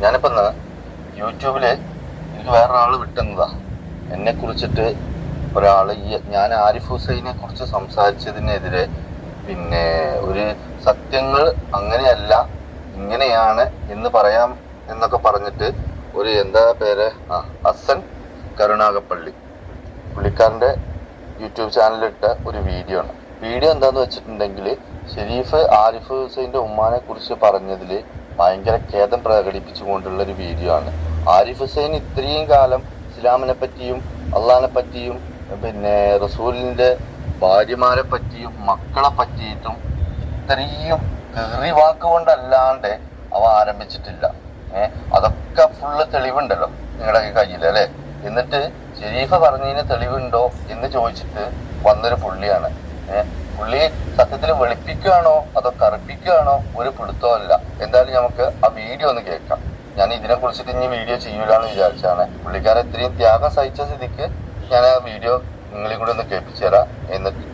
ഞാനിപ്പോ യൂട്യൂബിൽ എനിക്ക് വേറൊരാൾ വിട്ടുന്നതാ എന്നെ കുറിച്ചിട്ട് ഒരാൾ ഈ ഞാൻ ആരിഫ് ഹുസൈനെ കുറിച്ച് സംസാരിച്ചതിനെതിരെ പിന്നെ ഒരു സത്യങ്ങൾ അങ്ങനെയല്ല ഇങ്ങനെയാണ് എന്ന് പറയാം എന്നൊക്കെ പറഞ്ഞിട്ട് ഒരു എന്താ പേര്? ആ ഹസൻ കരുണാകപ്പള്ളി പുള്ളിക്കാരന്റെ യൂട്യൂബ് ചാനലിലിട്ട ഒരു വീഡിയോ ആണ്. വീഡിയോ എന്താന്ന് വെച്ചിട്ടുണ്ടെങ്കിൽ ഷെരീഫ് ആരിഫ് ഹുസൈന്റെ ഉമ്മാനെ കുറിച്ച് പറഞ്ഞതിൽ ഭയങ്കര ഖേദം പ്രകടിപ്പിച്ചുകൊണ്ടുള്ള ഒരു വീഡിയോ ആണ്. ആരിഫ് ഹുസൈൻ ഇത്രയും കാലം ഇസ്ലാമിനെ പറ്റിയും അള്ളഹാനെ പറ്റിയും പിന്നെ റസൂലിന്റെ ഭാര്യമാരെ പറ്റിയും മക്കളെ പറ്റിയിട്ടും ഇത്രയും കീറി വാക്കുകൊണ്ടല്ലാണ്ട് അവ ആരംഭിച്ചിട്ടില്ല. ഏഹ് അതൊക്കെ ഫുള്ള് തെളിവുണ്ടല്ലോ നിങ്ങളുടെ കയ്യിൽ അല്ലേ? എന്നിട്ട് ഷെരീഫ് പറഞ്ഞതിന് തെളിവുണ്ടോ എന്ന് ചോദിച്ചിട്ട് വന്നൊരു പുള്ളിയാണ്. ഏഹ് പുള്ളി സത്യത്തിൽ വെളുപ്പിക്കുകയാണോ അതോ കറുപ്പിക്കുകയാണോ ഒരു പിടുത്തമല്ല എന്തായാലും നമുക്ക് ആ വീഡിയോ ഒന്ന് കേൾക്കാം. ഞാൻ ഇതിനെ കുറിച്ചിട്ട് ഇനി വീഡിയോ ചെയ്യൂലെന്ന് വിചാരിച്ചാണ്. പുള്ളിക്കാരൻ ഇത്രയും ത്യാഗം സഹിച്ച സ്ഥിതിക്ക് ഞാൻ ആ വീഡിയോ നിങ്ങളെ കൂടെ ഒന്ന് കേൾപ്പിച്ചു തരാം. എന്നിട്ട്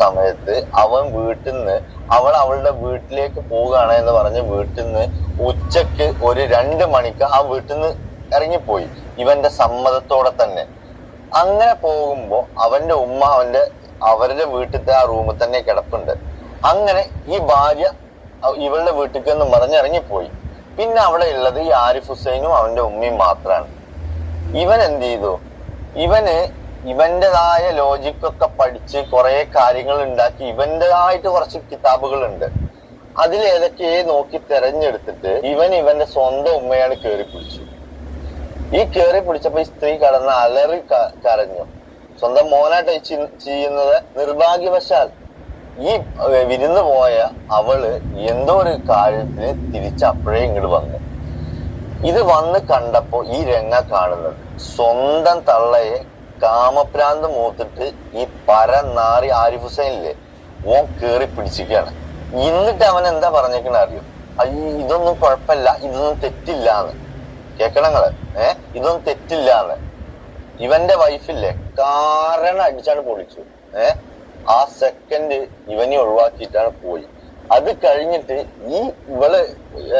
സമയത്ത് അവൻ വീട്ടിൽ നിന്ന് അവൾ അവളുടെ വീട്ടിലേക്ക് പോവുകയാണ് എന്ന് പറഞ്ഞ് വീട്ടിൽ നിന്ന് ഉച്ചയ്ക്ക് ഒരു രണ്ട് മണിക്ക് ആ വീട്ടിൽ നിന്ന് ഇറങ്ങിപ്പോയി. ഇവന്റെ സമ്മതത്തോടെ തന്നെ. അങ്ങനെ പോകുമ്പോൾ അവന്റെ ഉമ്മ അവന്റെ അവരുടെ വീട്ടിലത്തെ ആ റൂമിൽ തന്നെ കിടപ്പുണ്ട്. അങ്ങനെ ഈ ഭാര്യ ഇവളുടെ വീട്ടിലേക്ക് നിന്ന് മറിഞ്ഞിറങ്ങിപ്പോയി. പിന്നെ അവിടെ ഉള്ളത് ഈ ആരിഫ് ഹുസൈനും അവന്റെ ഉമ്മയും മാത്രമാണ് ഇവൻ എന്ത് ചെയ്തു? ഇവന് ഇവന്റേതായ ലോജിക്കൊക്കെ പഠിച്ച് കുറെ കാര്യങ്ങൾ ഉണ്ടാക്കി. ഇവന്റേതായിട്ട് കുറച്ച് കിതാബുകളുണ്ട് അതിൽ ഏതൊക്കെ നോക്കി തെരഞ്ഞെടുത്തിട്ട് ഇവൻ ഇവന്റെ സ്വന്തം ഉമ്മയാണ് കയറി പിടിച്ചു. ഈ കയറി പിടിച്ചപ്പോ ഈ സ്ത്രീ കടന്ന് അലറി കരഞ്ഞു. സ്വന്തം മോനായിട്ട് ചെയ്യുന്നത് നിർഭാഗ്യവശാൽ. ഈ വിരുന്ന് പോയ അവൾ എന്തോ ഒരു കാര്യത്തിന് തിരിച്ചപ്പോഴേ ഇങ്ങോട്ട് വന്നു. ഇത് വന്ന് കണ്ടപ്പോ ഈ രംഗ കാണുന്നത് സ്വന്തം തള്ളയെ കാമപ്രാന്ത് മൂത്തിട്ട് ഈ പരനാറി ആരിഫ് ഹുസൈനില്ലേ ഓൻ കേറി പിടിച്ചിരിക്കുകയാണ്. എന്നിട്ട് അവൻ എന്താ പറഞ്ഞേക്കണ അറിയോ? അയ്യ ഇതൊന്നും കുഴപ്പമില്ല ഇതൊന്നും തെറ്റില്ലാന്ന്. കേക്കണങ്ങൾ ഏഹ് ഇതൊന്നും തെറ്റില്ലാന്ന്. ഇവന്റെ വൈഫില്ലേ? കാരണം അടിച്ചാണ് പൊളിച്ചു. ഏ? ആ സെക്കൻഡ് ഇവനെ ഒഴിവാക്കിയിട്ടാണ് പോയി. അത് കഴിഞ്ഞിട്ട് ഈ ഇവൾ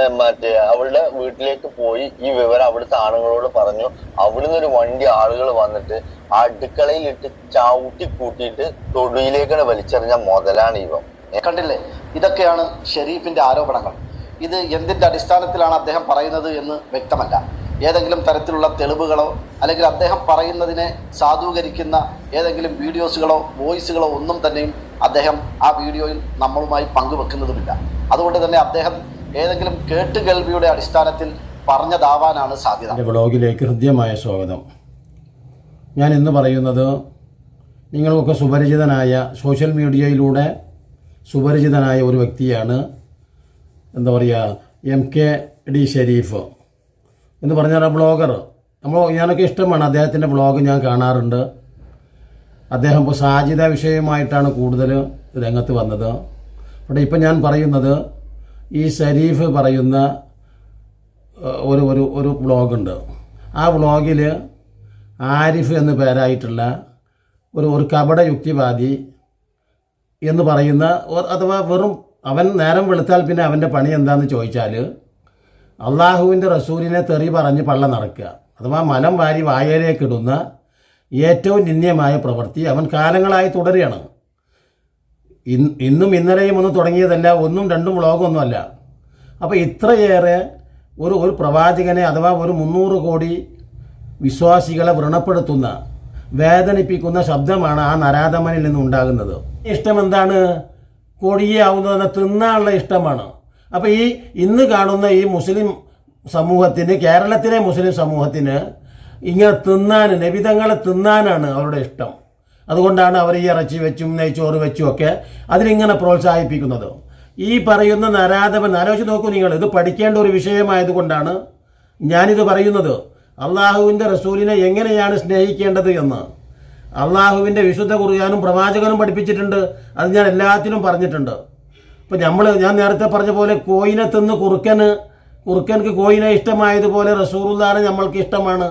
മറ്റേ അവളുടെ വീട്ടിലേക്ക് പോയി ഈ വിവരം അവിടുത്തെ ആണുങ്ങളോട് പറഞ്ഞു. അവിടുന്ന് ഒരു വണ്ടി ആളുകൾ വന്നിട്ട് അടുക്കളയിൽ അടുക്കളയിലിട്ട് ചവിട്ടി കൂട്ടിയിട്ട് തൊടിയിലേക്കാണ് വലിച്ചെറിഞ്ഞ മുതലാണ് ഇവൻ. കണ്ടില്ലേ? ഇതൊക്കെയാണ് ഷെരീഫിന്റെ ആരോപണങ്ങൾ. ഇത് എന്തിന്റെ അടിസ്ഥാനത്തിലാണ് അദ്ദേഹം പറയുന്നത് എന്ന് വ്യക്തമല്ല. ഏതെങ്കിലും തരത്തിലുള്ള തെളിവുകളോ അല്ലെങ്കിൽ അദ്ദേഹം പറയുന്നതിനെ സാധൂകരിക്കുന്ന ഏതെങ്കിലും വീഡിയോസുകളോ വോയിസുകളോ ഒന്നും തന്നെയും അദ്ദേഹം ആ വീഡിയോയിൽ നമ്മളുമായി പങ്കുവെക്കുന്നതുമില്ല. അതുകൊണ്ട് തന്നെ അദ്ദേഹം ഏതെങ്കിലും കേട്ടുകേൾവിയുടെ അടിസ്ഥാനത്തിൽ പറഞ്ഞതാവാനാണ് സാധ്യത. എന്റെ ബ്ലോഗിലേക്ക് ഹൃദ്യമായ സ്വാഗതം. ഞാൻ ഇന്ന് പറയുന്നത് നിങ്ങൾക്കൊക്കെ സുപരിചിതനായ സോഷ്യൽ മീഡിയയിലൂടെ സുപരിചിതനായ ഒരു വ്യക്തിയാണ് എന്താ പറയുക എം കെ ഡി ഷെരീഫ്. എന്ന് പറഞ്ഞാൽ ബ്ലോഗർ നമ്മൾ ഞാനൊക്കെ ഇഷ്ടമാണ് അദ്ദേഹത്തിന്റെ ബ്ലോഗ് ഞാൻ കാണാറുണ്ട്. അദ്ദേഹം ഇപ്പോൾ സാജിത വിഷയമായിട്ടാണ് കൂടുതൽ രംഗത്ത് വന്നത്. അവിടെ ഇപ്പം ഞാൻ പറയുന്നത് ഈ ഷരീഫ് പറയുന്ന ഒരു ഒരു ഒരു ബ്ലോഗുണ്ട് ആ വ്ളോഗിൽ ആരിഫ് എന്ന് പേരായിട്ടുള്ള ഒരു ഒരു കപട യുക്തിവാദി എന്ന് പറയുന്ന അഥവാ വെറും അവൻ നേരം വെളുത്താൽ പിന്നെ അവന്റെ പണി എന്താണെന്ന് ചോദിച്ചാൽ അള്ളാഹുവിന്റെ റസൂലിനെ തെറി പറഞ്ഞ് പള്ള നടക്കുക. അഥവാ മലം വാരി വായയിലേക്കിടുന്ന ഏറ്റവും നിന്ദ്യമായ പ്രവൃത്തി അവൻ കാലങ്ങളായി തുടരുകയാണ്. ഇന്നും ഇന്നലെയും ഒന്നും തുടങ്ങിയതല്ല ഒന്നും രണ്ടും വ്ളോഗൊന്നുമല്ല. അപ്പോൾ ഇത്രയേറെ ഒരു ഒരു പ്രവാചകനെ അഥവാ ഒരു മുന്നൂറ് കോടി വിശ്വാസികളെ വ്രണപ്പെടുത്തുന്ന വേദനിപ്പിക്കുന്ന ശബ്ദമാണ് ആ നരാധമനിൽ നിന്ന് ഉണ്ടാകുന്നത്. ഇഷ്ടം എന്താണ്? കൊടിയാവുന്നതെന്ന് തിന്നാനുള്ള ഇഷ്ടമാണ്. അപ്പോൾ ഈ ഇന്ന് കാണുന്ന ഈ മുസ്ലിം സമൂഹത്തിന് കേരളത്തിലെ മുസ്ലിം സമൂഹത്തിന് ഇങ്ങനെ തിന്നാൻ നബിതങ്ങളെ തിന്നാനാണ് അവരുടെ ഇഷ്ടം. അതുകൊണ്ടാണ് അവർ ഈ ഇറച്ചി വെച്ചും നെയ്ച്ചോറ് വെച്ചും ഒക്കെ അതിനിങ്ങനെ പ്രോത്സാഹിപ്പിക്കുന്നത്. ഈ പറയുന്ന നരാധപൻ ആലോചിച്ച് നോക്കൂ നിങ്ങൾ ഇത് പഠിക്കേണ്ട ഒരു വിഷയമായതുകൊണ്ടാണ് ഞാനിത് പറയുന്നത്. അള്ളാഹുവിന്റെ റസൂലിനെ എങ്ങനെയാണ് സ്നേഹിക്കേണ്ടത് എന്ന്. അള്ളാഹുവിന്റെ വിശുദ്ധ കുറിയാനും പ്രവാചകനും പഠിപ്പിച്ചിട്ടുണ്ട് അത് ഞാൻ എല്ലാത്തിനും പറഞ്ഞിട്ടുണ്ട്. ഇപ്പം നമ്മൾ ഞാൻ നേരത്തെ പറഞ്ഞ പോലെ കോയിനെ തിന്ന് കുറുക്കന് കുറുക്കൻക്ക് കോയിനെ ഇഷ്ടമായതുപോലെ റസൂറുല്ലാനെ നമ്മൾക്ക് ഇഷ്ടമാണ്.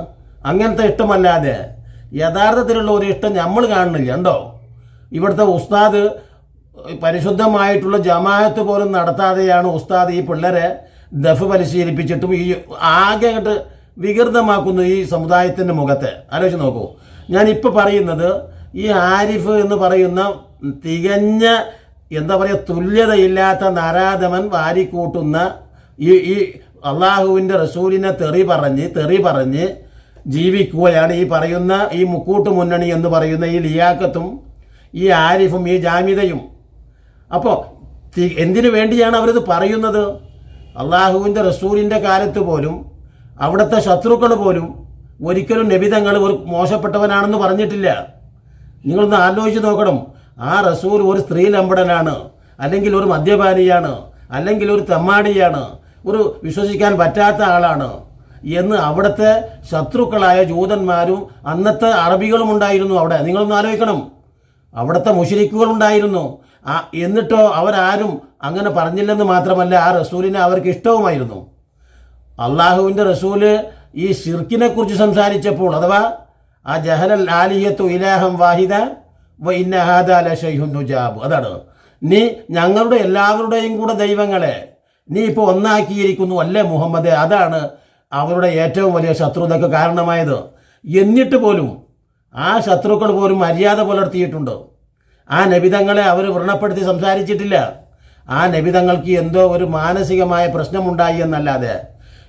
അങ്ങനത്തെ ഇഷ്ടമല്ലാതെ യഥാർത്ഥത്തിലുള്ള ഒരു ഇഷ്ടം നമ്മൾ കാണുന്നില്ല ഉണ്ടോ ഇവിടുത്തെ ഉസ്താദ് പരിശുദ്ധമായിട്ടുള്ള ജമാഅത്ത് പോലും നടത്താതെയാണ് ഉസ്താദ് ഈ പിള്ളേരെ ദഫ് പരിശീലിപ്പിച്ചിട്ടും ഈ ആകെ അങ്ങോട്ട് വികൃതമാക്കുന്നു ഈ സമുദായത്തിന്റെ മുഖത്തെ. ആലോചിച്ച് നോക്കൂ. ഞാനിപ്പോൾ പറയുന്നത് ഈ ആരിഫ് എന്ന് പറയുന്ന തികഞ്ഞ എന്താ പറയുക തുല്യതയില്ലാത്ത നരാധമൻ വാരിക്കൂട്ടുന്ന ഈ ഈ അള്ളാഹുവിന്റെ റസൂലിനെ തെറി പറഞ്ഞ് തെറി പറഞ്ഞ് ജീവിക്കുകയാണ് ഈ പറയുന്ന ഈ മുക്കൂട്ട് മുന്നണി എന്ന് പറയുന്ന ഈ ലിയാക്കത്തും ഈ ആരിഫും ഈ ജാമിതയും. അപ്പോൾ എന്തിനു വേണ്ടിയാണ് അവരിത് പറയുന്നത്? അള്ളാഹുവിന്റെ റസൂലിന്റെ കാലത്ത് പോലും അവിടുത്തെ ശത്രുക്കൾ പോലും ഒരിക്കലും നബിതങ്ങൾ ഒരു മോശപ്പെട്ടവനാണെന്ന് പറഞ്ഞിട്ടില്ല. നിങ്ങളൊന്ന് ആലോചിച്ച് നോക്കണം. ആ റസൂൽ ഒരു സ്ത്രീ നമ്പടനാണ് അല്ലെങ്കിൽ ഒരു മദ്യപാനിയാണ് അല്ലെങ്കിൽ ഒരു തെമ്മാടിയാണ് ഒരു വിശ്വസിക്കാൻ പറ്റാത്ത ആളാണ് എന്ന് അവിടുത്തെ ശത്രുക്കളായ ജൂതന്മാരും അന്നത്തെ അറബികളും ഉണ്ടായിരുന്നു അവിടെ. നിങ്ങളൊന്ന് ആലോചിക്കണം. അവിടുത്തെ മുഷരിക്കുകളുണ്ടായിരുന്നു ആ എന്നിട്ടോ അവരാരും അങ്ങനെ പറഞ്ഞില്ലെന്ന് മാത്രമല്ല ആ റസൂലിനെ അവർക്ക് ഇഷ്ടവുമായിരുന്നു. അള്ളാഹുവിന്റെ റസൂൽ ഈ ഷിർക്കിനെ കുറിച്ച് സംസാരിച്ചപ്പോൾ അഥവാ ആ ജഹലൽ ആലിയത്തു ഇലാഹം വാഹിദ വ ഇന്നഹാദ ലഷൈഹുൻ നുജാബ്. അതാണ്. നീ ഞങ്ങളുടെ എല്ലാവരുടെയും കൂടെ ദൈവങ്ങളെ നീ ഇപ്പോൾ ഒന്നാക്കിയിരിക്കുന്നു അല്ലേ മുഹമ്മദ്? അതാണ് അവരുടെ ഏറ്റവും വലിയ ശത്രുതയ്ക്ക് കാരണമായത്. എന്നിട്ട് പോലും ആ ശത്രുക്കൾ പോലും മര്യാദ പുലർത്തിയിട്ടുണ്ട്. ആ നബിതങ്ങളെ അവർ വ്രണപ്പെടുത്തി സംസാരിച്ചിട്ടില്ല. ആ നബിതങ്ങൾക്ക് എന്തോ ഒരു മാനസികമായ പ്രശ്നമുണ്ടായി എന്നല്ലാതെ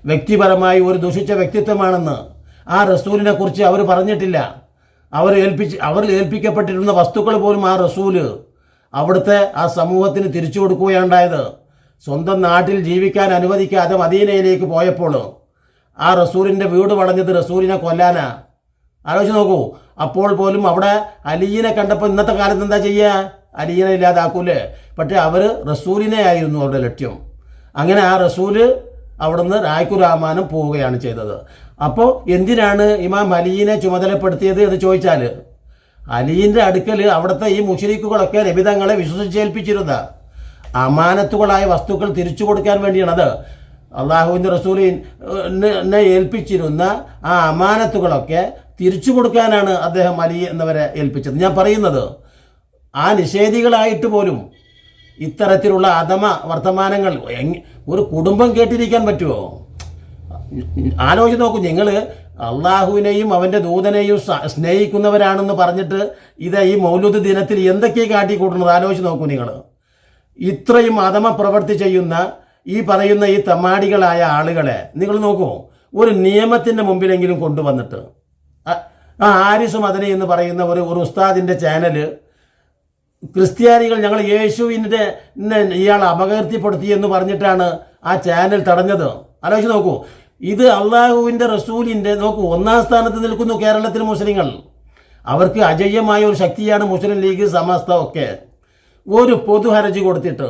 വ്യക്തിപരമായി ഒരു ദുഷിച്ച വ്യക്തിത്വമാണെന്ന് ആ റസൂലിനെ കുറിച്ച് അവർ പറഞ്ഞിട്ടില്ല. അവർ ഏൽപ്പിച്ച് അവരിൽ ഏൽപ്പിക്കപ്പെട്ടിരുന്ന വസ്തുക്കൾ പോലും ആ റസൂൽ അവിടുത്തെ ആ സമൂഹത്തിന് തിരിച്ചു കൊടുക്കുകയുണ്ടായത്. സ്വന്തം നാട്ടിൽ ജീവിക്കാൻ അനുവദിക്കാതെ മദീനയിലേക്ക് പോയപ്പോൾ ആ റസൂലിന്റെ വീട് വളഞ്ഞത് റസൂലിനെ കൊല്ലാനാ. ആലോചിച്ച് നോക്കൂ അപ്പോൾ പോലും അവിടെ അലീനെ കണ്ടപ്പോൾ ഇന്നത്തെ കാലത്ത് എന്താ ചെയ്യുക അലീനെ ഇല്ലാതാക്കൂലേ. പക്ഷേ അവർ റസൂലിനെ ആയിരുന്നു അവരുടെ ലക്ഷ്യം. അങ്ങനെ ആ റസൂൽ അവിടുന്ന് രായ്ക്കുരാമാനം പോവുകയാണ് ചെയ്തത്. അപ്പോൾ എന്തിനാണ് ഇമാം അലീനെ ചുമതലപ്പെടുത്തിയത് എന്ന് ചോദിച്ചാൽ അലീന്റെ അടുക്കൽ അവിടുത്തെ ഈ മുഷരിക്കുകളൊക്കെ രബിതങ്ങളെ വിശ്വസിച്ചേൽപ്പിച്ചിരുന്ന അമാനത്തുകളായ വസ്തുക്കൾ തിരിച്ചു കൊടുക്കാൻ വേണ്ടിയാണ് അത് അള്ളാഹുവിന്റെ റസൂലിനെ ഏൽപ്പിച്ചിരുന്ന ആ അമാനത്തുകളൊക്കെ തിരിച്ചു കൊടുക്കാനാണ് അദ്ദേഹം അലി എന്നവരെ ഏൽപ്പിച്ചത്. ഞാൻ പറയുന്നത് ആ നിഷേധികളായിട്ട് പോലും ഇത്തരത്തിലുള്ള അധമ വർത്തമാനങ്ങൾ ഒരു കുടുംബം കേട്ടിരിക്കാൻ പറ്റുമോ ആലോചിച്ച് നോക്കൂ നിങ്ങൾ അള്ളാഹുവിനെയും അവന്റെ ദൂതനെയും സ്നേഹിക്കുന്നവരാണെന്ന് പറഞ്ഞിട്ട് ഇത് ഈ മൗലൂദ് ദിനത്തിൽ എന്തൊക്കെയാണ് കാട്ടിക്കൂട്ടുന്നത്? ആലോചിച്ച് നോക്കൂ നിങ്ങൾ ഇത്രയും അധമ പ്രവൃത്തി ചെയ്യുന്ന ഈ പറയുന്ന ഈ തമാടികളായ ആളുകളെ നിങ്ങൾ നോക്കൂ ഒരു നിയമത്തിന്റെ മുമ്പിലെങ്കിലും കൊണ്ടുവന്നിട്ട്. ആ- ആരിസ് മദനി എന്ന് പറയുന്ന ഒരു ഒരു ഉസ്താദിന്റെ ചാനൽ ക്രിസ്ത്യാനികൾ ഞങ്ങൾ യേശുവിന്റെ ഇയാൾ അപകീർത്തിപ്പെടുത്തി എന്ന് പറഞ്ഞിട്ടാണ് ആ ചാനൽ തടഞ്ഞത്. ആലോചിച്ച് നോക്കൂ. ഇത് അള്ളാഹുവിന്റെ റസൂലിന്റെ നോക്കൂ ഒന്നാം സ്ഥാനത്ത് നിൽക്കുന്നു കേരളത്തിലെ മുസ്ലിങ്ങൾ. അവർക്ക് അജയ്യമായ ഒരു ശക്തിയാണ് മുസ്ലിം ലീഗ് സമസ്ത ഒക്കെ ഒരു പൊതു കൊടുത്തിട്ട്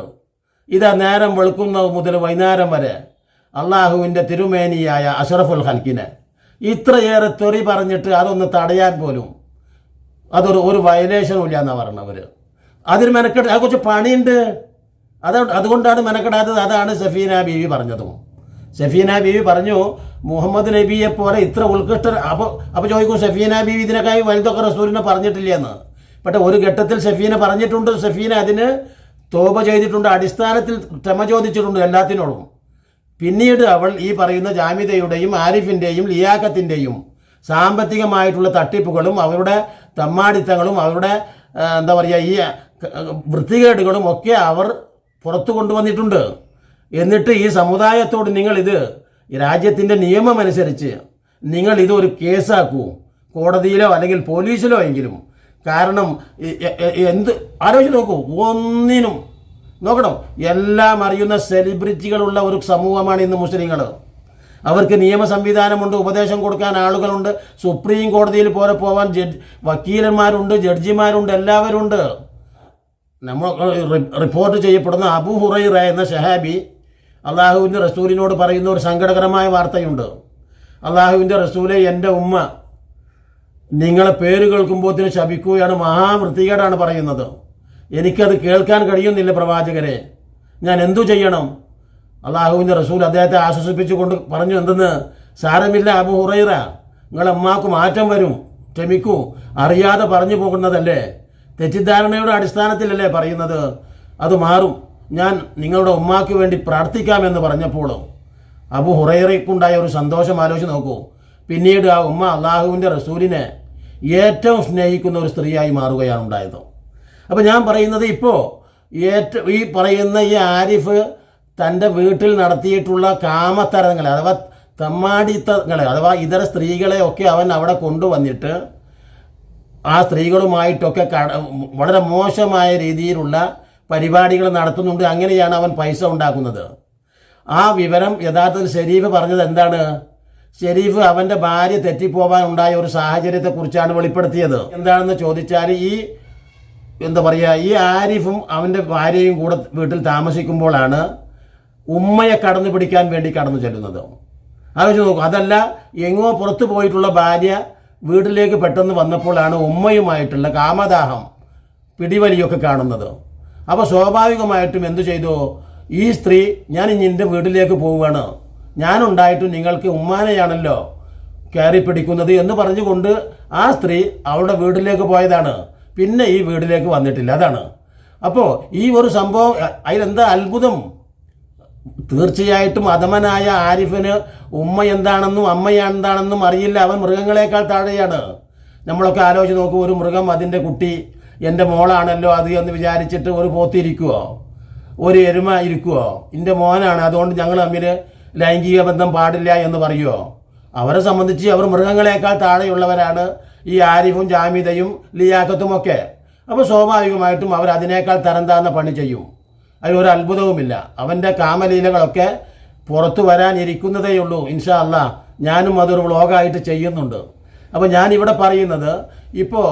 ഇതാ നേരം വെളുക്കുന്നത് മുതൽ വൈകുന്നേരം വരെ അള്ളാഹുവിന്റെ തിരുമേനിയായ അഷറഫുൽ ഹൽക്കിനെ ഇത്രയേറെ തെറി പറഞ്ഞിട്ട് അതൊന്ന് തടയാൻ പോലും അതൊരു ഒരു വയലേഷനും ഇല്ല എന്നാണ് പറഞ്ഞവർ അതിന് മെനക്കെട്ട് ആ കുറച്ച് പണിയുണ്ട്. അത് അതുകൊണ്ടാണ് മെനക്കെടാത്തത്. അതാണ് സഫീന ബീവി പറഞ്ഞതും. സഫീന ബീവി പറഞ്ഞു മുഹമ്മദ് നബിയെ പോലെ ഇത്ര ഉത്കൃഷ്ട അപ്പോൾ അപ്പോൾ ചോദിക്കും സഫീന ബീവി ഇതിനേക്കായി വലുതൊക്കെ റസൂലിനെ പറഞ്ഞിട്ടില്ല എന്ന്. പക്ഷേ ഒരു ഘട്ടത്തിൽ സഫീന പറഞ്ഞിട്ടുണ്ട്. സഫീന അതിന് തോപ ചെയ്തിട്ടുണ്ട്. അടിസ്ഥാനത്തിൽ ക്ഷമ ചോദിച്ചിട്ടുണ്ട് എല്ലാത്തിനോടും. പിന്നീട് അവൾ ഈ പറയുന്ന ജാമിതയുടെയും ആരിഫിന്റെയും ലിയാക്കത്തിന്റെയും സാമ്പത്തികമായിട്ടുള്ള തട്ടിപ്പുകളും അവരുടെ തമ്മാടിത്തങ്ങളും അവരുടെ എന്താ പറയുക ഈ വൃത്തികേടുകളും ഒക്കെ അവർ പുറത്തു കൊണ്ടുവന്നിട്ടുണ്ട്. എന്നിട്ട് ഈ സമുദായത്തോട് നിങ്ങളിത് രാജ്യത്തിന്റെ നിയമമനുസരിച്ച് നിങ്ങൾ ഇതൊരു കേസാക്കൂ. കോടതിയിലോ അല്ലെങ്കിൽ പോലീസിലോ എങ്കിലും. കാരണം എന്ത് ആലോചിച്ച് നോക്കൂ. ഒന്നിനും നോക്കണം. എല്ലാം അറിയുന്ന സെലിബ്രിറ്റികളുള്ള ഒരു സമൂഹമാണ് ഇന്ന് മുസ്ലിങ്ങൾ അവർക്ക് നിയമ സംവിധാനമുണ്ട് ഉപദേശം കൊടുക്കാൻ ആളുകളുണ്ട്. സുപ്രീം കോടതിയിൽ പോലെ പോവാൻ ജഡ് വക്കീലന്മാരുണ്ട് ജഡ്ജിമാരുണ്ട് എല്ലാവരും ഉണ്ട് നമ്മൾ റിപ്പോർട്ട് ചെയ്യപ്പെടുന്ന അബു ഹുറൈറ എന്ന ഷഹാബി അള്ളാഹുവിന്റെ റസൂലിനോട് പറയുന്ന ഒരു സങ്കടകരമായ വാർത്തയുണ്ട്. അള്ളാഹുവിന്റെ റസൂലെ എന്റെ ഉമ്മ നിങ്ങളെ പേര് കേൾക്കുമ്പോഴത്തിന് ശപിക്കുകയാണ് മഹാവൃത്തികേടാണ് പറയുന്നത്. എനിക്കത് കേൾക്കാൻ കഴിയുന്നില്ല പ്രവാചകരെ. ഞാൻ എന്തു ചെയ്യണം? അള്ളാഹുവിന്റെ റസൂൽ അദ്ദേഹത്തെ ആശ്വസിപ്പിച്ചുകൊണ്ട് പറഞ്ഞു എന്തെന്ന്? സാരമില്ല അബു ഹുറൈറ. നിങ്ങളെ അമ്മാക്ക് മാറ്റം വരും. ക്ഷമിക്കൂ. അറിയാതെ പറഞ്ഞു പോകുന്നതല്ലേ? തെറ്റിദ്ധാരണയുടെ അടിസ്ഥാനത്തിലല്ലേ പറയുന്നത്? അത് മാറും. ഞാൻ നിങ്ങളുടെ ഉമ്മാക്ക് വേണ്ടി പ്രാർത്ഥിക്കാമെന്ന് പറഞ്ഞപ്പോൾ അബു ഹുറൈറയ്ക്കുണ്ടായ ഒരു സന്തോഷം ആലോചിച്ച് നോക്കൂ. പിന്നീട് ആ ഉമ്മ അള്ളാഹുവിന്റെ റസൂലിനെ ഏറ്റവും സ്നേഹിക്കുന്ന ഒരു സ്ത്രീയായി മാറുകയാണ് ഉണ്ടായത്. അപ്പോൾ ഞാൻ പറയുന്നത് ഇപ്പോൾ ഏറ്റവും ഈ പറയുന്ന ഈ ആരിഫ് തന്റെ വീട്ടിൽ നടത്തിയിട്ടുള്ള കാമത്തരങ്ങളെ അഥവാ തമ്മാടിത്തങ്ങളെ അഥവാ ഇതര സ്ത്രീകളെ ഒക്കെ അവൻ അവിടെ കൊണ്ടുവന്നിട്ട് ആ സ്ത്രീകളുമായിട്ടൊക്കെ വളരെ മോശമായ രീതിയിലുള്ള പരിപാടികൾ നടത്തുന്നുണ്ട്. അങ്ങനെയാണ് അവൻ പൈസ ഉണ്ടാക്കുന്നത്. ആ വിവരം യഥാർത്ഥത്തിൽ ഷെരീഫ് പറഞ്ഞത് എന്താണ്? ഷെരീഫ് അവന്റെ ഭാര്യ തെറ്റിപ്പോവാൻ ഉണ്ടായ ഒരു സാഹചര്യത്തെക്കുറിച്ചാണ് വെളിപ്പെടുത്തിയത്. എന്താണെന്ന് ചോദിച്ചാൽ ഈ എന്താ പറയുക ഈ ആരിഫും അവന്റെ ഭാര്യയും കൂടെ വീട്ടിൽ താമസിക്കുമ്പോഴാണ് ഉമ്മയെ കടന്നു പിടിക്കാൻ വേണ്ടി കടന്നു ചെല്ലുന്നത്. ആലോചിച്ച് നോക്കൂ. അതല്ല എങ്ങോ പുറത്തു പോയിട്ടുള്ള ഭാര്യ വീട്ടിലേക്ക് പെട്ടെന്ന് വന്നപ്പോഴാണ് ഉമ്മയുമായിട്ടുള്ള കാമദാഹം പിടിവലിയൊക്കെ കാണുന്നത്. അപ്പോൾ സ്വാഭാവികമായിട്ടും എന്തു ചെയ്തു? ഈ സ്ത്രീ ഞാൻ ഇനി എന്റെ വീട്ടിലേക്ക് പോവുകയാണ്. ഞാനുണ്ടായിട്ടും നിങ്ങൾക്ക് ഉമ്മാനെയാണല്ലോ കയറി പിടിക്കുന്നത് എന്ന് പറഞ്ഞുകൊണ്ട് ആ സ്ത്രീ അവളുടെ വീട്ടിലേക്ക് പോയതാണ്. പിന്നെ ഈ വീട്ടിലേക്ക് വന്നിട്ടില്ല. അതാണ്. അപ്പോൾ ഈ ഒരു സംഭവം അതിലെന്താ അത്ഭുതം? തീർച്ചയായിട്ടും അധമനായ ആരിഫിന് ഉമ്മ എന്താണെന്നും അമ്മ എന്താണെന്നും അറിയില്ല. അവൻ മൃഗങ്ങളെക്കാൾ താഴെയാണ്. നമ്മളൊക്കെ ആലോചിച്ച് നോക്കും ഒരു മൃഗം അതിന്റെ കുട്ടി എന്റെ മോളാണല്ലോ അത് എന്ന് വിചാരിച്ചിട്ട് ഒരു പോത്തിരിക്കുവോ ഒരു എരുമ ഇരിക്കുവോ? എന്റെ മോനാണ് അതുകൊണ്ട് ഞങ്ങൾ തമ്മിൽ ലൈംഗിക ബന്ധം പാടില്ല എന്ന് പറയുമോ അവരെ സംബന്ധിച്ച് അവർ മൃഗങ്ങളെക്കാൾ താഴെയുള്ളവരാണ് ഈ ആരിഫും ജാമിതയും ലിയാക്കത്തും ഒക്കെ അപ്പോൾ സ്വാഭാവികമായിട്ടും അവർ അതിനേക്കാൾ തരം താന്ന പണി ചെയ്യും. അതിലൊരു അത്ഭുതവുമില്ല അവന്റെ കാമലീലകളൊക്കെ പുറത്തു വരാനിരിക്കുന്നതേയുള്ളൂ ഇൻഷാ അല്ല. ഞാനും അതൊരു വ്ളോഗായിട്ട് ചെയ്യുന്നുണ്ട്. അപ്പോൾ ഞാനിവിടെ പറയുന്നത് ഇപ്പോൾ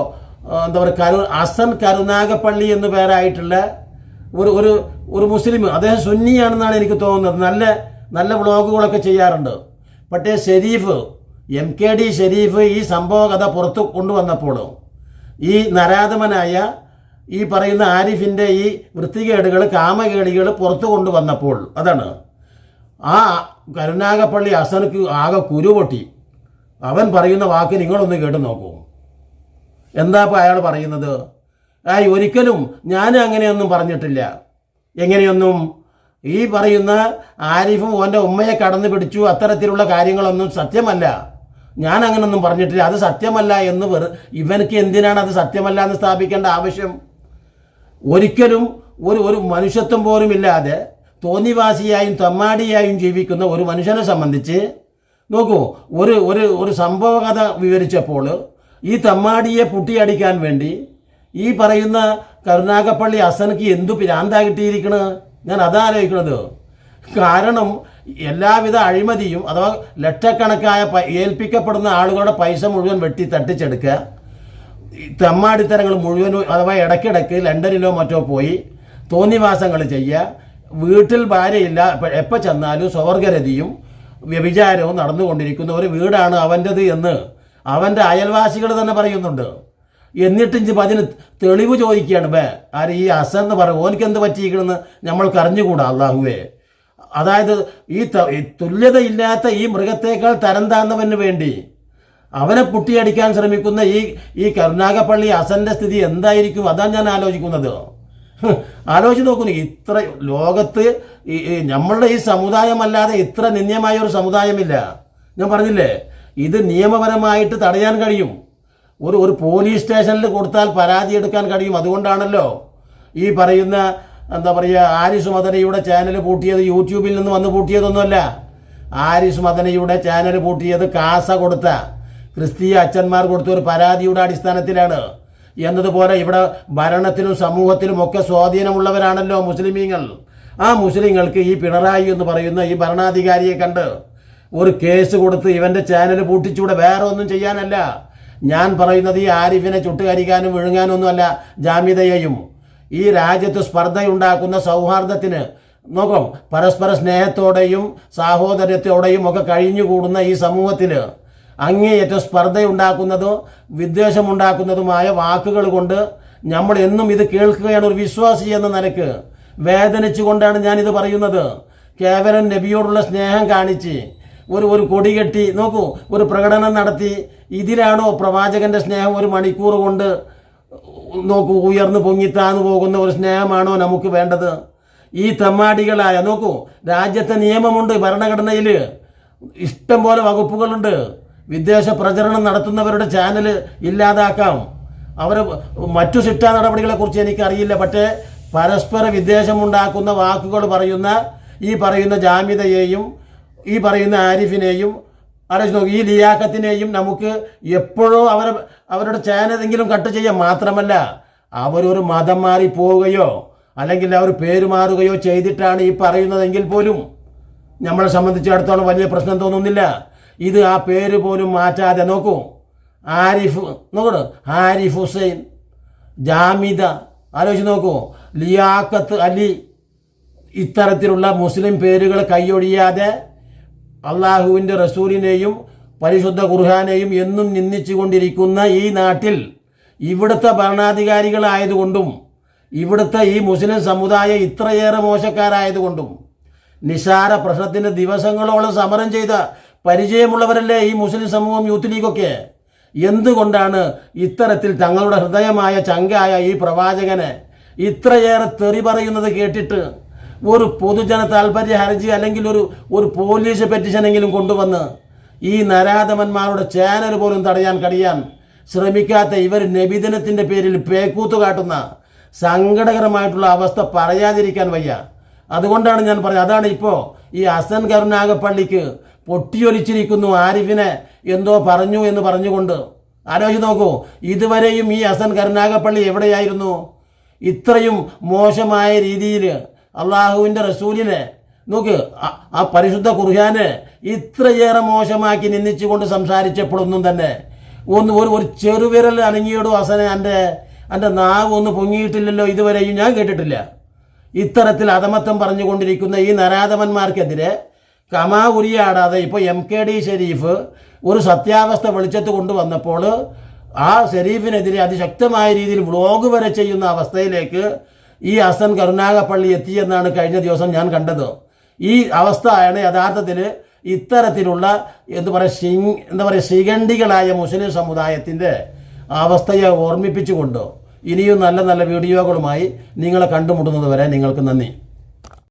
എന്താ പറയുക കരു അസൻ കരുനാഗപ്പള്ളി എന്നു പേരായിട്ടുള്ള ഒരു ഒരു ഒരു മുസ്ലിം അദ്ദേഹം സുന്നിയാണെന്നാണ് എനിക്ക് തോന്നുന്നത്. നല്ല നല്ല വ്ളോഗുകളൊക്കെ ചെയ്യാറുണ്ട്. പക്ഷേ Sharif M K D Sharif ഈ സംഭവ കഥ പുറത്തു കൊണ്ടുവന്നപ്പോഴും ഈ നരാധമനായ ഈ പറയുന്ന ആരിഫിന്റെ ഈ വൃത്തികേടുകൾ കാമകേളികൾ പുറത്തു കൊണ്ടുവന്നപ്പോൾ അതാണ്. ആ കരുനാഗപ്പള്ളി അസനക്ക് ആകെ കുരുപൊട്ടി. അവൻ പറയുന്ന വാക്ക് നിങ്ങളൊന്ന് കേട്ട് നോക്കൂ. എന്താ അയാൾ പറയുന്നത്? ആ ഒരിക്കലും ഞാൻ അങ്ങനെയൊന്നും പറഞ്ഞിട്ടില്ല. എങ്ങനെയൊന്നും? ഈ പറയുന്ന ആരിഫും ഓന്റെ ഉമ്മയെ കടന്നു പിടിച്ചു. അത്തരത്തിലുള്ള കാര്യങ്ങളൊന്നും സത്യമല്ല. ഞാൻ അങ്ങനൊന്നും പറഞ്ഞിട്ടില്ല. അത് സത്യമല്ല എന്ന് വെറു ഇവനക്ക് എന്തിനാണ് അത് സത്യമല്ല എന്ന് സ്ഥാപിക്കേണ്ട ആവശ്യം? ഒരിക്കലും ഒരു ഒരു മനുഷ്യത്വം പോലും ഇല്ലാതെ തോന്നിവാസിയായും തമ്മാടിയായും ജീവിക്കുന്ന ഒരു മനുഷ്യനെ സംബന്ധിച്ച് നോക്കൂ ഒരു ഒരു ഒരു സംഭവ കഥ വിവരിച്ചപ്പോൾ ഈ തമ്മാടിയെ പുട്ടിയടിക്കാൻ വേണ്ടി ഈ പറയുന്ന കരുനാഗപ്പള്ളി അസനക്ക് എന്തു പിരാന്താ കിട്ടിയിരിക്കണ്? ഞാൻ അതാലോചിക്കണത് കാരണം എല്ലാവിധ അഴിമതിയും അഥവാ ലക്ഷക്കണക്കായ ഏൽപ്പിക്കപ്പെടുന്ന ആളുകളുടെ പൈസ മുഴുവൻ വെട്ടി തട്ടിച്ചെടുക്കുക തെമ്മാടിത്തരങ്ങൾ മുഴുവനും അഥവാ ഇടയ്ക്കിടയ്ക്ക് ലണ്ടനിലോ മറ്റോ പോയി തോന്നിവാസങ്ങൾ ചെയ്യുക. വീട്ടിൽ ഭാര്യയില്ല. എപ്പോൾ ചെന്നാലും സ്വവർഗരതിയും വ്യഭിചാരവും നടന്നുകൊണ്ടിരിക്കുന്ന. ഒരു വീടാണ് അവന്റെത് എന്ന് അവന്റെ അയൽവാസികൾ തന്നെ പറയുന്നുണ്ട്. എന്നിട്ട് ഇഞ്ചി അതിന് തെളിവ് ചോദിക്കുകയാണ്. ബേ ആര് ഈ അസൻ എന്ന് പറയും ഓനിക്ക് എന്ത് പറ്റിയിരിക്കണമെന്ന് നമ്മൾക്ക് അറിഞ്ഞുകൂടാ അള്ളാഹുവേ. അതായത് ഈ തുല്യതയില്ലാത്ത ഈ മൃഗത്തേക്കാൾ തരം താന്നവന് വേണ്ടി അവനെ പൊട്ടിയടിക്കാൻ ശ്രമിക്കുന്ന ഈ ഈ കരുണാകപ്പള്ളി അസന്റെ സ്ഥിതി എന്തായിരിക്കും? അതാണ് ഞാൻ ആലോചിക്കുന്നത്. ആലോചിച്ച് നോക്കുന്നു ഇത്ര ലോകത്ത് ഈ ഈ നമ്മളുടെ ഈ സമുദായമല്ലാതെ ഇത്ര നിന്ദ്യമായ ഒരു സമുദായമില്ല. ഞാൻ പറഞ്ഞില്ലേ? ഇത് നിയമപരമായിട്ട് തടയാൻ കഴിയും. ഒരു ഒരു പോലീസ് സ്റ്റേഷനിൽ കൊടുത്താൽ പരാതി എടുക്കാൻ കഴിയും. അതുകൊണ്ടാണല്ലോ ഈ പറയുന്ന എന്താ പറയുക ആരിസ് മദനയുടെ ചാനൽ പൂട്ടിയത് യൂട്യൂബിൽ നിന്ന് വന്ന് പൂട്ടിയതൊന്നുമല്ല. ആരിസ് മദനയുടെ ചാനൽ പൂട്ടിയത് കാസ കൊടുത്ത ക്രിസ്തീയ അച്ഛന്മാർ കൊടുത്ത ഒരു പരാതിയുടെ അടിസ്ഥാനത്തിലാണ്. എന്നതുപോലെ ഇവിടെ ഭരണത്തിലും സമൂഹത്തിലും ഒക്കെ സ്വാധീനമുള്ളവരാണല്ലോ മുസ്ലിമീങ്ങൾ. ആ മുസ്ലിങ്ങൾക്ക് ഈ പിണറായി എന്ന് പറയുന്ന ഈ ഭരണാധികാരിയെ കണ്ട് ഒരു കേസ് കൊടുത്ത് ഇവന്റെ ചാനൽ പൂട്ടിച്ചൂടെ വേറെ ഒന്നും ചെയ്യാനല്ല. ഞാൻ പറയുന്നത് ഈ ആരിഫിനെ ചുട്ടുകരിക്കാനും വിഴുങ്ങാനൊന്നുമല്ല ജാമ്യതയെയും. ഈ രാജ്യത്ത് സ്പർദ്ധയുണ്ടാക്കുന്ന സൗഹാർദ്ദത്തിന് നോക്കാം പരസ്പര സ്നേഹത്തോടെയും സാഹോദര്യത്തോടെയും ഒക്കെ കഴിഞ്ഞുകൂടുന്ന ഈ സമൂഹത്തിൽ അങ്ങേയറ്റം സ്പർദ്ധയുണ്ടാക്കുന്നതോ വിദ്വേഷമുണ്ടാക്കുന്നതുമായ വാക്കുകൾ കൊണ്ട് നമ്മൾ എന്നും ഇത് കേൾക്കുകയാണ് ഒരു വിശ്വാസി എന്ന നിലയ്ക്ക്. വേദനിച്ചുകൊണ്ടാണ് ഞാനിത് പറയുന്നത്. കേവലം നബിയോടുള്ള സ്നേഹം കാണിച്ച് ഒരു ഒരു കൊടി കെട്ടി നോക്കൂ ഒരു പ്രകടനം നടത്തി. ഇതിലാണോ പ്രവാചകന്റെ സ്നേഹം ഒരു മണിക്കൂർ കൊണ്ട് നോക്കൂ ഉയർന്നു പൊങ്ങിത്താന്ന് പോകുന്ന ഒരു സ്നേഹമാണോ നമുക്ക് വേണ്ടത്? ഈ തമ്മാടികളായ നോക്കൂ രാജ്യത്തെ നിയമമുണ്ട് ഭരണഘടനയിൽ ഇഷ്ടം പോലെ വകുപ്പുകളുണ്ട്. വിദേശ പ്രചരണം നടത്തുന്നവരുടെ ചാനൽ ഇല്ലാതാക്കാം. അവർ മറ്റു ശിക്ഷാ നടപടികളെക്കുറിച്ച് എനിക്കറിയില്ല. പക്ഷേ പരസ്പര വിദ്വേഷമുണ്ടാക്കുന്ന വാക്കുകൾ പറയുന്ന ഈ പറയുന്ന ജാമ്യതയെയും ഈ പറയുന്ന ആരിഫിനെയും ആലോചിച്ച് നോക്കി ഈ ലിയാക്കത്തിനെയും നമുക്ക് എപ്പോഴോ അവരെ അവരുടെ ചാനലെങ്കിലും കട്ട് ചെയ്യാം മാത്രമല്ല അവരൊരു മതം മാറി പോവുകയോ അല്ലെങ്കിൽ അവർ പേര് മാറുകയോ ചെയ്തിട്ടാണ് ഈ പറയുന്നതെങ്കിൽ പോലും നമ്മളെ സംബന്ധിച്ചിടത്തോളം വലിയ പ്രശ്നം തോന്നുന്നില്ല. ഇത് ആ പേര് പോലും മാറ്റാതെ നോക്കൂ. ആരിഫ് നോക്കൂ. ആരിഫ് ഹുസൈൻ ജാമിദ. ആലോചിച്ച് നോക്കൂ. ലിയാക്കത്ത് അലി. ഇത്തരത്തിലുള്ള മുസ്ലിം പേരുകൾ കൈയൊഴിയാതെ അള്ളാഹുവിന്റെ റസൂലിനെയും പരിശുദ്ധ ഖുർഹാനെയും എന്നും നിന്ദിച്ചുകൊണ്ടിരിക്കുന്ന ഈ നാട്ടിൽ ഇവിടുത്തെ ഭരണാധികാരികളായതുകൊണ്ടും ഇവിടുത്തെ ഈ മുസ്ലിം സമുദായം ഇത്രയേറെ മോശക്കാരായതുകൊണ്ടും നിസാര പ്രശ്നത്തിന് ദിവസങ്ങളോളം സമരം ചെയ്ത പരിചയമുള്ളവരല്ലേ ഈ മുസ്ലിം സമൂഹം യൂത്ത് ലീഗൊക്കെ? എന്തുകൊണ്ടാണ് ഇത്തരത്തിൽ തങ്ങളുടെ ഹൃദയമായ ചങ്കായ ഈ പ്രവാചകനെ ഇത്രയേറെ തെറി പറയുന്നത് കേട്ടിട്ട് ഒരു പൊതുജന താല്പര്യ ഹർജി അല്ലെങ്കിൽ ഒരു ഒരു പോലീസ് പെറ്റീഷനെങ്കിലും കൊണ്ടുവന്ന് ഈ നരാധമന്മാരുടെ ചാനൽ പോലും തടയാൻ കഴിയാൻ ശ്രമിക്കാത്ത ഇവർ നബിദിനത്തിന്റെ പേരിൽ പേക്കൂത്ത് കാട്ടുന്ന സങ്കടകരമായിട്ടുള്ള അവസ്ഥ പറയാതിരിക്കാൻ വയ്യ. അതുകൊണ്ടാണ് ഞാൻ പറഞ്ഞത്. അതാണ് ഇപ്പോൾ ഈ അസൻ കരുനാഗപ്പള്ളിക്ക് പൊട്ടിയൊലിച്ചിരിക്കുന്നു ആരിഫിനെ എന്തോ പറഞ്ഞു എന്ന് പറഞ്ഞുകൊണ്ട്. ആലോചിച്ച് നോക്കൂ ഇതുവരെയും ഈ ഹസൻ കരുനാഗപ്പള്ളി എവിടെയായിരുന്നു? ഇത്രയും മോശമായ രീതിയിൽ അള്ളാഹുവിന്റെ റസൂലിനെ നോക്ക് ആ- പരിശുദ്ധ കുർഹാന് ഇത്രയേറെ മോശമാക്കി നിന്ദിച്ചുകൊണ്ട് സംസാരിച്ചപ്പോഴൊന്നും തന്നെ ഒന്ന് ഒരു ഒരു ചെറുവിരൽ അനങ്ങിയോടും ഹസനെ എന്റെ എന്റെ നാവ് ഒന്ന് പൊങ്ങിയിട്ടില്ലല്ലോ ഇതുവരെയും ഞാൻ കേട്ടിട്ടില്ല. ഇത്തരത്തിൽ അധമത്വം പറഞ്ഞുകൊണ്ടിരിക്കുന്ന ഈ നരാധമന്മാർക്കെതിരെ കമാ ഉരിയാടാതെ ഇപ്പോൾ എം കെ ഡി ഷെരീഫ് ഒരു സത്യാവസ്ഥ വെളിച്ചത്ത് കൊണ്ടുവന്നപ്പോൾ ആ ഷെരീഫിനെതിരെ അതിശക്തമായ രീതിയിൽ വ്ളോഗ് വരെ ചെയ്യുന്ന അവസ്ഥയിലേക്ക് ഈ അസൻ കരുണാകപ്പള്ളി എത്തിയെന്നാണ് കഴിഞ്ഞ ദിവസം ഞാൻ കണ്ടത്. ഈ അവസ്ഥയാണ് യഥാർത്ഥത്തിൽ ഇത്തരത്തിലുള്ള എന്താ പറയുക ശി എന്താ പറയുക ശിഖണ്ഡികളായ മുസ്ലിം സമുദായത്തിന്റെ അവസ്ഥയെ ഓർമ്മിപ്പിച്ചുകൊണ്ട് ഇനിയും നല്ല നല്ല വീഡിയോകളുമായി നിങ്ങളെ കണ്ടുമുട്ടുന്നത് വരെ നിങ്ങൾക്ക് നന്ദി.